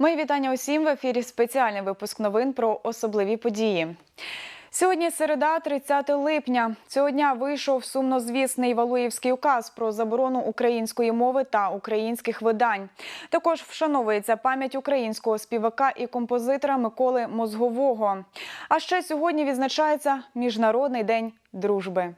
Мої вітання усім в ефірі. Спеціальний випуск новин про особливі події. Сьогодні середа, 30 липня. Цього дня вийшов сумнозвісний Валуївський указ про заборону української мови та українських видань. Також вшановується пам'ять українського співака і композитора Миколи Мозгового. А ще сьогодні відзначається Міжнародний день дружби.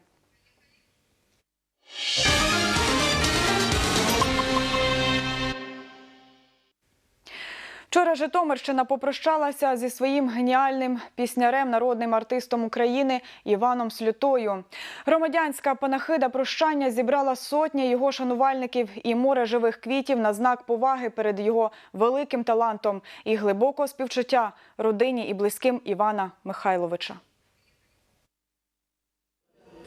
Вчора Житомирщина попрощалася зі своїм геніальним піснярем, народним артистом України Іваном Слютою. Громадянська панахида прощання зібрала сотні його шанувальників і море живих квітів на знак поваги перед його великим талантом і глибокого співчуття родині і близьким Івана Михайловича.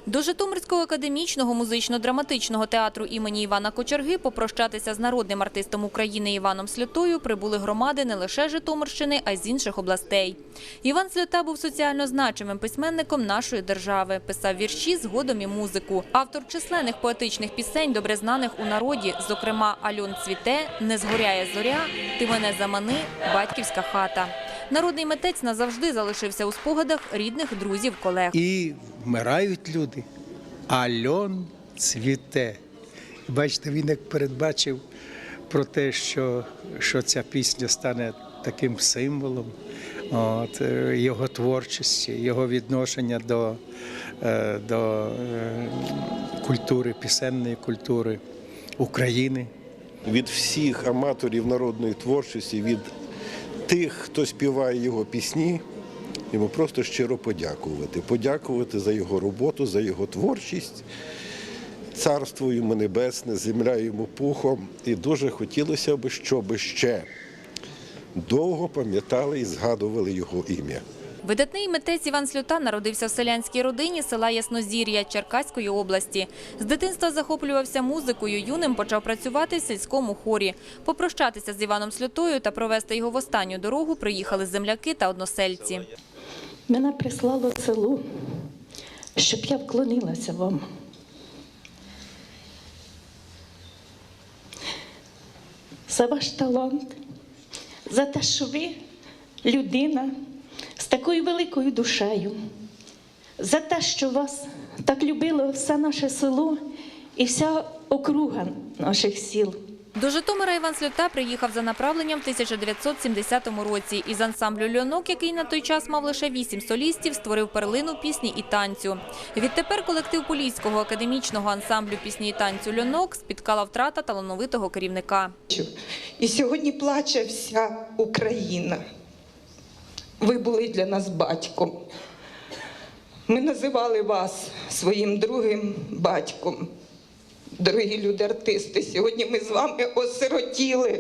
До Житомирського академічного музично-драматичного театру імені Івана Кочерги попрощатися з народним артистом України Іваном Сльотою прибули громади не лише Житомирщини, а й з інших областей. Іван Сльота був соціально значимим письменником нашої держави. Писав вірші, згодом і музику. Автор численних поетичних пісень, добре знаних у народі, зокрема «Альон цвіте», «Не згоряє зоря», «Ти мене замани», «Батьківська хата». Народний митець назавжди залишився у спогадах рідних, друзів, колег. І вмирають люди, а льон цвіте. Бачите, він як передбачив про те, що, що ця пісня стане таким символом от, е, його творчості, його відношення до, е, до е, культури, пісенної культури України. від всіх аматорів народної творчості, від тих, хто співає його пісні, йому просто щиро подякувати. Подякувати за його роботу, за його творчість. Царство йому небесне, земля йому пухом. І дуже хотілося б, щоб ще довго пам'ятали і згадували його ім'я. Видатний митець Іван Сльота народився в селянській родині села Яснозір'я Черкаської області. З дитинства захоплювався музикою. Юним почав працювати в сільському хорі. Попрощатися з Іваном Сльотою та провести його в останню дорогу приїхали земляки та односельці. Мене прислало село, щоб я вклонилася вам. За ваш талант, за те, що ви людина такою великою душею, за те, що вас так любило все наше село і вся округа наших сіл. До Житомира Іван Сльота приїхав за направленням в 1970 році. Із ансамблю «Льонок», який на той час мав лише вісім солістів, створив перлину пісні і танцю. Відтепер колектив Поліського академічного ансамблю пісні і танцю «Льонок» спіткала втрата талановитого керівника. І сьогодні плаче вся Україна. Ви були для нас батьком. Ми називали вас своїм другим батьком. Дорогі люди артисти, сьогодні ми з вами осиротіли.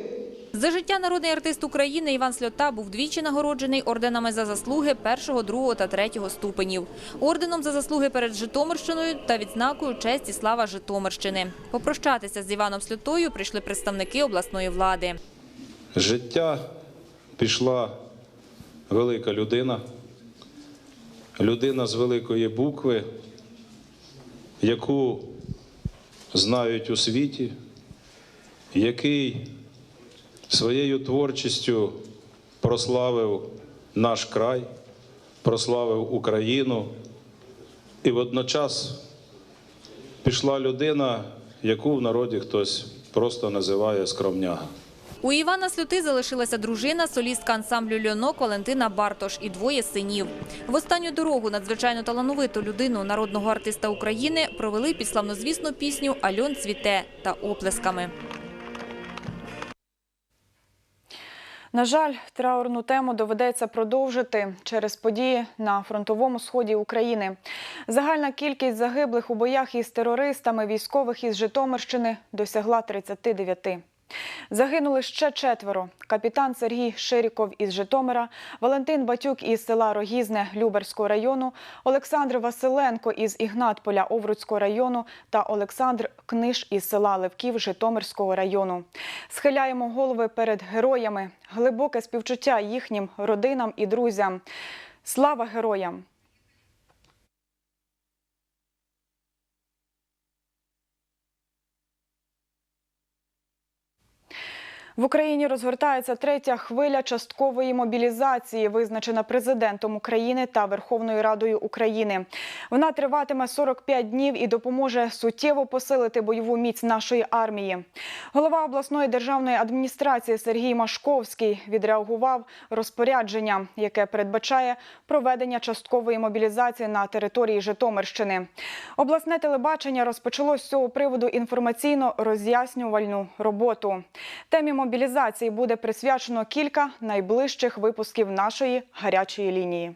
За життя народний артист України Іван Сльота був двічі нагороджений орденами за заслуги першого, другого та третього ступенів, орденом за заслуги перед Житомирщиною та відзнакою честь і слава Житомирщини. Попрощатися з Іваном Сльотою прийшли представники обласної влади. Життя пішла велика людина, людина з великої букви, яку знають у світі, який своєю творчістю прославив наш край, прославив Україну, і водночас пішла людина, яку в народі хтось просто називає скромняга. У Івана Сльоти залишилася дружина, солістка ансамблю «Льонок» Валентина Бартош і двоє синів. В останню дорогу надзвичайно талановиту людину народного артиста України провели під славнозвісну пісню «Альон цвіте» та оплесками. На жаль, траурну тему доведеться продовжити через події на фронтовому сході України. Загальна кількість загиблих у боях із терористами військових із Житомирщини досягла 39. Загинули ще четверо: капітан Сергій Ширіков із Житомира, Валентин Батюк із села Рогізне Люберського району, Олександр Василенко із Ігнатполя Овруцького району та Олександр Книж із села Левків Житомирського району. Схиляємо голови перед героями, глибоке співчуття їхнім родинам і друзям. Слава героям! В Україні розгортається третя хвиля часткової мобілізації, визначена президентом України та Верховною Радою України. Вона триватиме 45 днів і допоможе суттєво посилити бойову міць нашої армії. Голова обласної державної адміністрації Сергій Машковський відреагував розпорядження, яке передбачає проведення часткової мобілізації на території Житомирщини. Обласне телебачення розпочало з цього приводу інформаційно роз'яснювальну роботу. Темі мобілізації буде присвячено кілька найближчих випусків нашої гарячої лінії.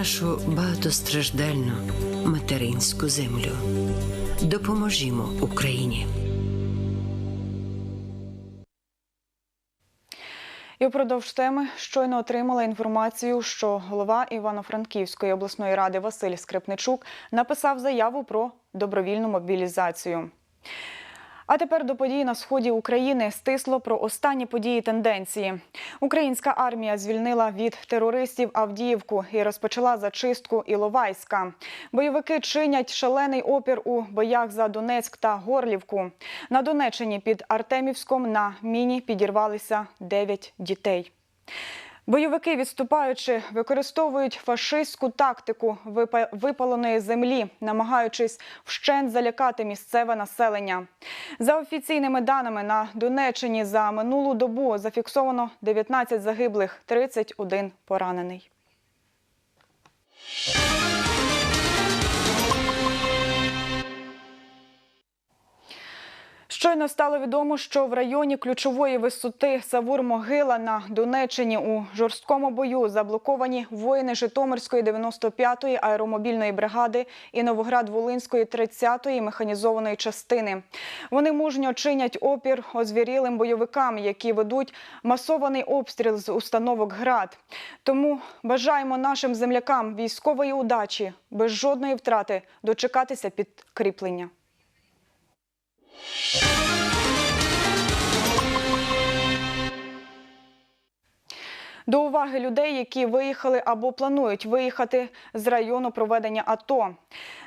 нашу багатостраждальну материнську землю. Допоможімо Україні. І впродовж теми щойно отримала інформацію, що голова Івано-Франківської обласної ради Василь Скрипничук написав заяву про добровільну мобілізацію. А тепер до подій на сході України стисло про останні події тенденції. Українська армія звільнила від терористів Авдіївку і розпочала зачистку Іловайська. Бойовики чинять шалений опір у боях за Донецьк та Горлівку. На Донеччині під Артемівськом на міні підірвалися 9 дітей. Бойовики, відступаючи, використовують фашистську тактику випа- випаленої землі, намагаючись вщент залякати місцеве населення. За офіційними даними на Донеччині за минулу добу зафіксовано 19 загиблих, 31 поранений. Щойно стало відомо, що в районі ключової висоти Савур-Могила на Донеччині у жорсткому бою заблоковані воїни Житомирської 95-ї аеромобільної бригади і Новоград-Волинської 30-ї механізованої частини. Вони мужньо чинять опір озвірілим бойовикам, які ведуть масований обстріл з установок ГРАД. Тому бажаємо нашим землякам військової удачі, без жодної втрати дочекатися підкріплення. До уваги людей, які виїхали або планують виїхати з району проведення АТО.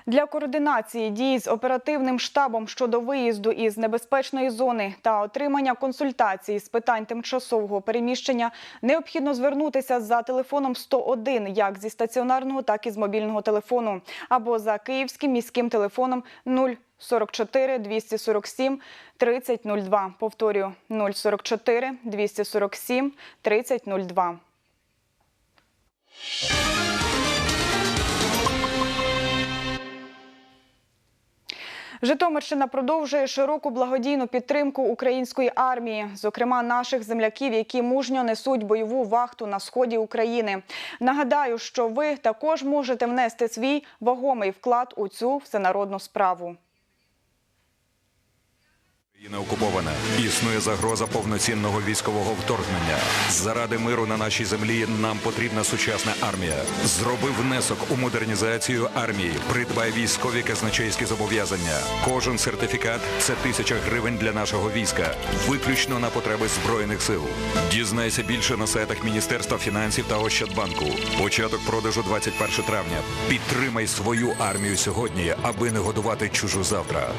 Для координації дій з оперативним штабом щодо виїзду із небезпечної зони та отримання консультацій з питань тимчасового переміщення необхідно звернутися за телефоном 101 як зі стаціонарного, так і з мобільного телефону або за київським міським телефоном 044 247 3002. Повторюю 044 247 3002. Житомирщина продовжує широку благодійну підтримку української армії, зокрема наших земляків, які мужньо несуть бойову вахту на сході України. Нагадаю, що ви також можете внести свій вагомий вклад у цю всенародну справу. Країна окупована. Існує загроза повноцінного військового вторгнення. Заради миру на нашій землі нам потрібна сучасна армія. Зроби внесок у модернізацію армії. Придбай військові казначейські зобов'язання. Кожен сертифікат це тисяча гривень для нашого війська, виключно на потреби збройних сил. Дізнайся більше на сайтах Міністерства фінансів та Ощадбанку. Початок продажу 21 травня. Підтримай свою армію сьогодні, аби не годувати чужу завтра.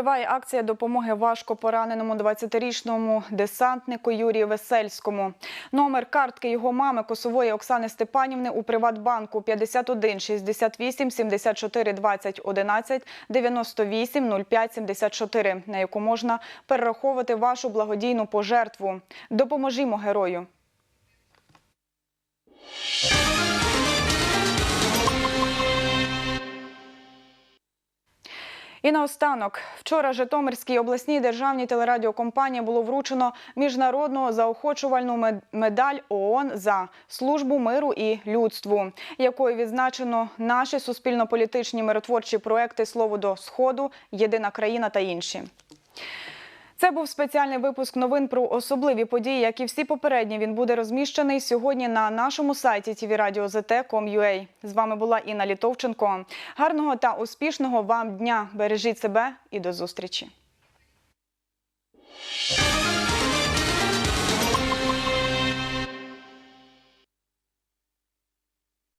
Триває акція допомоги важко пораненому 20-річному десантнику Юрію Весельському. Номер картки його мами Косової Оксани Степанівни у Приватбанку 51 68 74 20 11 98 05 74, на яку можна перераховувати вашу благодійну пожертву. Допоможімо герою. І наостанок, вчора Житомирській обласній державній телерадіокомпанії було вручено міжнародну заохочувальну мед- медаль ООН за службу миру і людству, якою відзначено наші суспільно-політичні миротворчі проекти Слово до Сходу, Єдина країна та інші. Це був спеціальний випуск новин про особливі події, як і всі попередні. Він буде розміщений сьогодні на нашому сайті tvradio.zt.com.ua. З вами була Інна Літовченко. Гарного та успішного вам дня! Бережіть себе і до зустрічі!